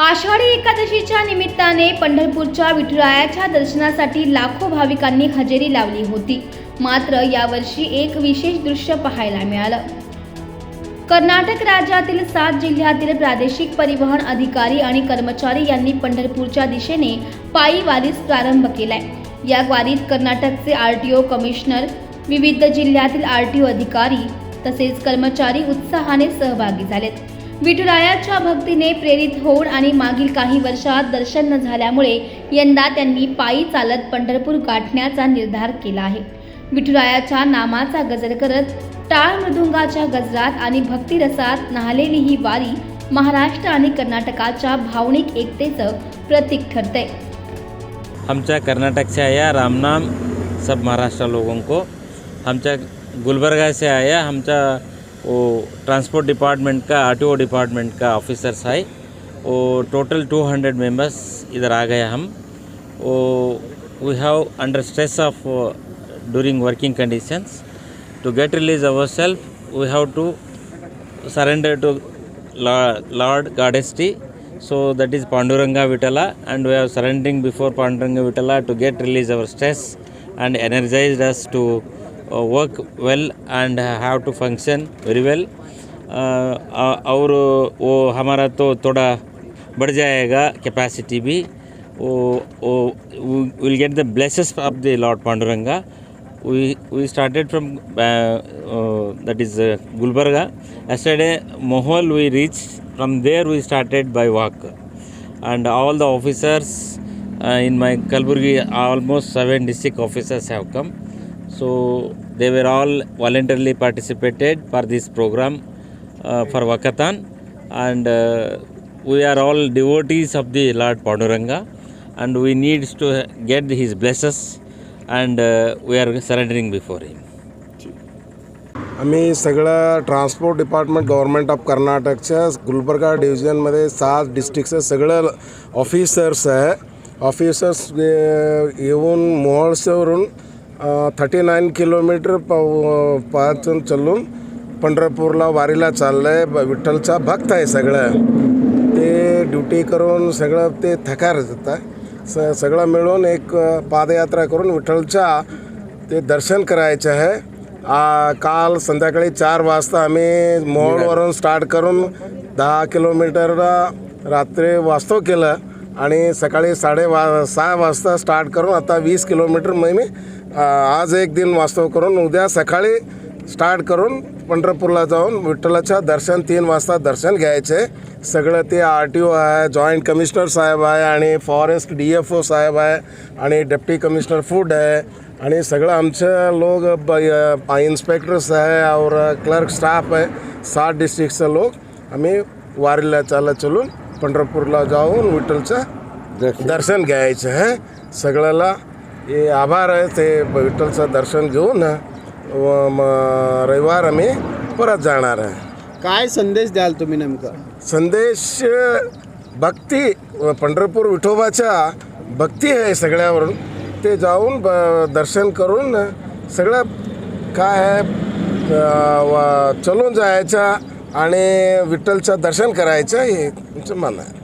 आषाढी एकादशीच्या निमित्ताने पंढरपूरच्या विठुरायाच्या दर्शनासाठी लाखो भाविकांनी हजेरी लावली होती. मात्र यावर्षी एक विशेष दृश्य पाहायला मिळालं. कर्नाटक राज्यातील सात जिल्ह्यातील प्रादेशिक परिवहन अधिकारी आणि कर्मचारी यांनी पंढरपूरच्या दिशेने पायी वारीस प्रारंभ केलाय. या वारीत कर्नाटकचे आर टी ओ कमिशनर विविध जिल्ह्यातील आर टी ओ अधिकारी तसेच कर्मचारी उत्साहाने सहभागी झालेत. विठुरायाच्या भक्तीने प्रेरित होऊन आणि मागील काही वर्षात दर्शन न झाल्यामुळे यंदा त्यांनी पायी चालत पंढरपूर गाठण्याचा निर्धार केला आहे. विठुरायाच्या नामाचा गजर करत टाळ मृदुंगाच्या गजरात आणि भक्तिरसात न्हालेली ही वारी महाराष्ट्र आणि कर्नाटकाच्या भावनिक एकतेचं प्रतीक ठरते. आमच्या कर्नाटक से आया रामनाम सब महाराष्ट्र लोगों को हमचा गुलबर्गा से आया आमच्या वो ट्रांसपोर्ट डिपार्टमेंट का आर डिपार्टमेंट का ऑफिसर्स है वो टोटल 200 मेंबर्स इधर आ गए हम वो we have under stress of during working conditions to get release ourselves we have to surrender to Lord, Lord Goddesty so that is Panduranga Vitala and we are surrendering before Panduranga Vitala to get release our stress and energized us to uh, work well and have to function very well uh, और वो हमारा तो थोड़ा बढ़ जाएगा capacity भी वो वो will get the blessings of the lord Panduranga we we started from uh, uh, that is uh, Gulbarga. Yesterday, Mohol we reached. From there, we started by walk, and all the officers uh, in my Kalburgi, almost seven district officers have come. So they were all voluntarily participated for this program uh, for Wakatan, and uh, we are all devotees of the Lord Panduranga, and we need to get his blessings and uh, we are surrendering before him. आम्ही सगळं transport department government of कर्नाटकच्या गुलबर्गा डिव्हिजनमध्ये सात डिस्ट्रिक्टचं सगळं officers आहे officers येऊन मोहळसवरून thirty nine kilometre प पाचून चालून पंढरपूरला वारीला चाललं आहे विठ्ठलचा भक्त आहे सगळं. ते ड्युटी करून सगळं ते थकार जातं स सगळं मिळून एक पादयात्रा करून विठ्ठलच्या ते दर्शन करायचं आहे. आ, काल संध्याकाळी चार वाजता आम्ही मोहोळवरून स्टार्ट करून दहा किलोमीटर रात्री वास्तव केलं. आणि सकाळी साडे वा सहा वाजता स्टार्ट करून आता वीस किलोमीटर मग मी आज एक दिन वास्तव करून उद्या सकाळी स्टार्ट करून पंढरपूरला जाऊन विठ्ठलाच्या दर्शन तीन वाजता दर्शन घ्यायचे. सगळं ते आर टी ओ आहे जॉईंट कमिशनर साहेब आहे आणि फॉरेस्ट डी एफ ओ साहेब आहे आणि डेप्टी कमिशनर फूड आहे आणि सगळं आमचं लोक ब इन्स्पेक्टर्स आहे और क्लर्क स्टाफ आहे सात डिस्ट्रिक्टचं लोक. आम्ही वारीला चालत चलून पंढरपूरला जाऊन विठ्ठलचं दर्शन. घ्यायचं आहे. सगळ्याला हे आभार आहे ते विठ्ठलचं दर्शन घेऊन व म रविवार आम्ही परत जाणार आहे. काय संदेश द्याल तुम्ही नेमकं? संदेश भक्ती पंढरपूर विठोबाच्या भक्ती आहे सगळ्यावरून. ते जाऊन ब दर्शन करून सगळं काय आहे चलून जायचं आणि विठ्ठलचं दर्शन करायचं हे तुमचं मन आहे.